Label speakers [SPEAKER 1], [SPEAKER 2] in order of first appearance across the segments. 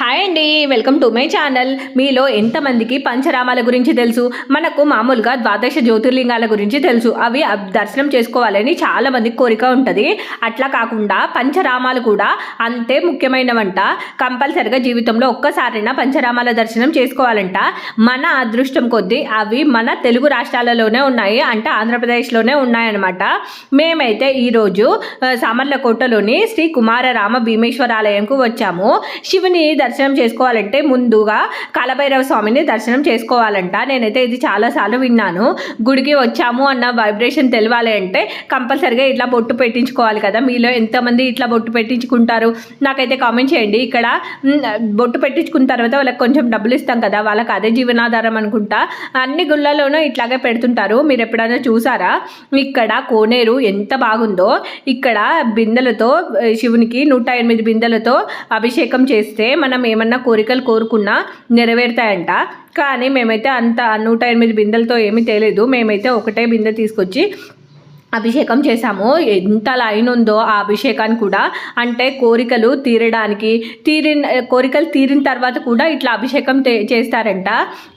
[SPEAKER 1] Hi అండి welcome to my channel. మీలో ఎంతమందికి పంచరామాల గురించి తెలుసు? మనకు మామూలుగా ద్వాదశ జ్యోతిర్లింగాల గురించి తెలుసు. అవి దర్శనం చేసుకోవాలని చాలా మందికి కోరిక ఉంటుంది. అట్లా కాకుండా పంచరామాలు కూడా అంతే ముఖ్యమైనవంట. కంపల్సరిగా జీవితంలో ఒక్కసారైనా పంచరామాల దర్శనం చేసుకోవాలంట. మన అదృష్టం కొద్దీ అవి మన తెలుగు రాష్ట్రాలలోనే ఉన్నాయి అంటే ఆంధ్రప్రదేశ్లోనే ఉన్నాయన్నమాట. మేమైతే ఈరోజు సామర్లకోటలోని శ్రీ కుమారరామ భీమేశ్వరాలయంకు వచ్చాము. శివుని దర్శనం చేసుకోవాలంటే ముందుగా కాలభైరవ స్వామిని దర్శనం చేసుకోవాలంట. నేనైతే ఇది చాలాసార్లు విన్నాను. గుడికి వచ్చాము అన్న వైబ్రేషన్ తెలవాలి అంటే కంపల్సరిగా ఇట్లా బొట్టు పెట్టించుకోవాలి కదా. మీలో ఎంతమంది ఇట్లా బొట్టు పెట్టించుకుంటారు? నాకైతే కామెంట్ చేయండి. ఇక్కడ బొట్టు పెట్టించుకున్న తర్వాత వాళ్ళకి కొంచెం డబ్బులు ఇస్తాం కదా. వాళ్ళకి అదే జీవనాధారం అనుకుంటా. అన్ని గుళ్ళలోనూ ఇట్లాగే పెడుతుంటారు. మీరు ఎప్పుడైనా చూసారా? ఇక్కడ కోనేరు ఎంత బాగుందో. ఇక్కడ బిందెలతో శివునికి నూట ఎనిమిది బిందెలతో అభిషేకం చేస్తే మనం మనం ఏమన్నా కోరికలు కోరుకున్నా నెరవేరుతాయంట. కానీ మేమైతే అంత నూట ఎనిమిది బిందెలతో ఏమీ తేలేదు. మేమైతే ఒకటే బిందె తీసుకొచ్చి అభిషేకం చేశాము. ఎంత లైన్ ఉందో ఆ అభిషేకాన్ని కూడా అంటే కోరికలు తీరడానికి తీరిన కోరికలు తీరిన తర్వాత కూడా ఇట్లా అభిషేకం చేస్తారంట.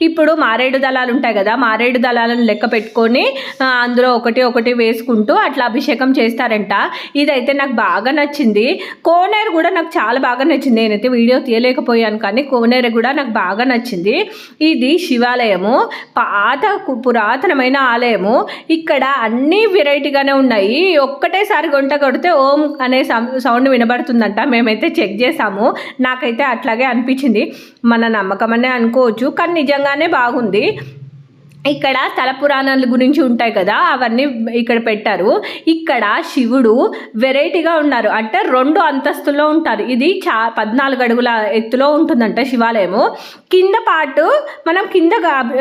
[SPEAKER 1] ఇప్పుడు మారేడు దళాలు ఉంటాయి కదా మారేడు దళాలను లెక్క పెట్టుకొని అందులో ఒకటి ఒకటి వేసుకుంటూ అట్లా అభిషేకం చేస్తారంట. ఇదైతే నాకు బాగా నచ్చింది. కోనేరు కూడా నాకు చాలా బాగా నచ్చింది. నేనైతే వీడియో తీయలేకపోయాను కానీ కోనేరు కూడా నాకు బాగా నచ్చింది. ఇది శివాలయము పాత కు- పురాతనమైన ఆలయము. ఇక్కడ అన్ని వెరైటీ నీట్గానే ఉన్నాయి. ఒక్కటేసారి గంట కొడితే ఓం అనే సౌండ్ వినబడుతుందంట. మేమైతే చెక్ చేసాము. నాకైతే అట్లాగే అనిపించింది. మన నమ్మకం అనే అనుకోవచ్చు. కానీ నిజంగానే బాగుంది. ఇక్కడ స్థల పురాణాల గురించి ఉంటాయి కదా అవన్నీ ఇక్కడ పెట్టారు. ఇక్కడ శివుడు వెరైటీగా ఉన్నారు. అంటే రెండు అంతస్తుల్లో ఉంటారు. ఇది చా పద్నాలుగు అడుగుల ఎత్తులో ఉంటుందంట శివాలయము. కింద పాటు మనం కింద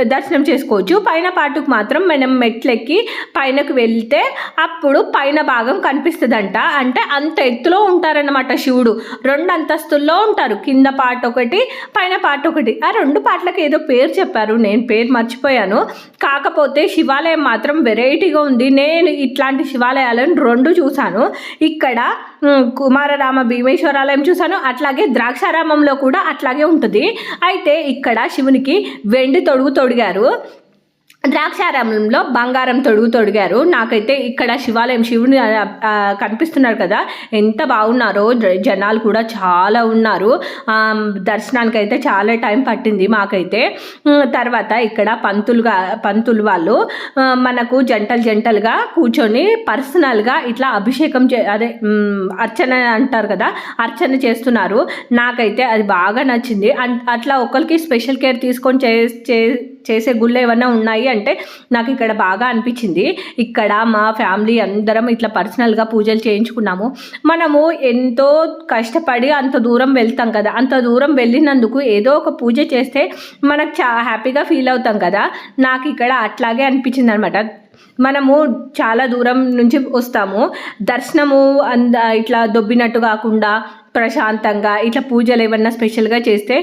[SPEAKER 1] దర్శనం చేసుకోవచ్చు. పైన పాటుకు మాత్రం మనం మెట్లెక్కి పైనకు వెళ్తే అప్పుడు పైన భాగం కనిపిస్తుందంట. అంటే అంత ఎత్తులో ఉంటారన్నమాట శివుడు. రెండు అంతస్తుల్లో ఉంటారు. కింద పాట ఒకటి పైన పాట ఒకటి ఆ రెండు పాటలకు ఏదో పేరు చెప్పారు. నేను పేరు మర్చిపోయాను. కాకపోతే శివాలయం మాత్రం వెరైటీగా ఉంది. నేను ఇట్లాంటి శివాలయాలను రెండు చూశాను. ఇక్కడ కుమారరామ భీమేశ్వరాలయం చూశాను. అట్లాగే ద్రాక్షారామంలో కూడా అట్లాగే ఉంటుంది. అయితే ఇక్కడ శివునికి వెండి తొడుగు తొడిగారు. ద్రాక్షారామంలో బంగారం తొడుగు తొడిగారు. నాకైతే ఇక్కడ శివాలయం శివుని కనిపిస్తున్నారు కదా. ఎంత బాగున్నారో. జ- జనాలు కూడా చాలా ఉన్నారు. దర్శనానికి అయితే చాలా టైం పట్టింది మాకైతే. తర్వాత ఇక్కడ పంతులుగా పంతులు వాళ్ళు మనకు జంటలు జంటలుగా కూర్చొని పర్సనల్గా ఇట్లా అభిషేకం చే అదే అర్చన అంటారు కదా అర్చన చేస్తున్నారు. నాకైతే అది బాగా నచ్చింది. అట్లా ఒకరికి స్పెషల్ కేర్ తీసుకొని చే- చేసే గుళ్ళు ఏమన్నా ఉన్నాయి అంటే నాకు ఇక్కడ బాగా అనిపించింది. ఇక్కడ మా ఫ్యామిలీ అందరం ఇట్లా పర్సనల్గా పూజలు చేయించుకున్నాము. మనము ఎంతో కష్టపడి అంత దూరం వెళ్తాం కదా. అంత దూరం వెళ్ళినందుకు ఏదో ఒక పూజ చేస్తే మనకు చా హ్యాపీగా ఫీల్ అవుతాం కదా. నాకు ఇక్కడ అట్లాగే అనిపించింది అనమాట మనము చాలా దూరం నుంచి వస్తాము. దర్శనము అంద ఇట్లా దొబ్బినట్టు కాకుండా ప్రశాంతంగా ఇట్లా పూజలు ఏమన్నా స్పెషల్గా చేస్తే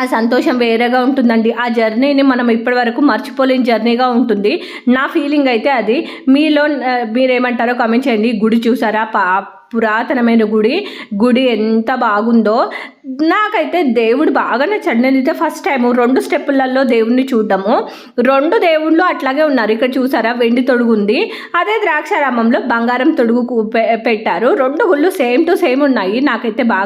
[SPEAKER 1] ఆ సంతోషం వేరేగా ఉంటుందండి. ఆ జర్నీని మనం ఇప్పటివరకు మర్చిపోలేని జర్నీగా ఉంటుంది. నా ఫీలింగ్ అయితే అది. మీలో మీరేమంటారో కామెంట్ చేయండి. గుడి చూసారా? పా పురాతనమైన గుడి. గుడి ఎంత బాగుందో. నాకైతే దేవుడు బాగా నచ్చండి నేనైతే ఫస్ట్ టైం రెండు స్టెప్పులలో దేవుడిని చూడము రెండు దేవుళ్ళు అట్లాగే ఉన్నారు. ఇక్కడ చూసారా? వెండి తొడుగు ఉంది అదే ద్రాక్షారామంలో బంగారం తొడుగు పెట్టారు. రెండు గుళ్ళు సేమ్ టు సేమ్ ఉన్నాయి. నాకైతే బాగా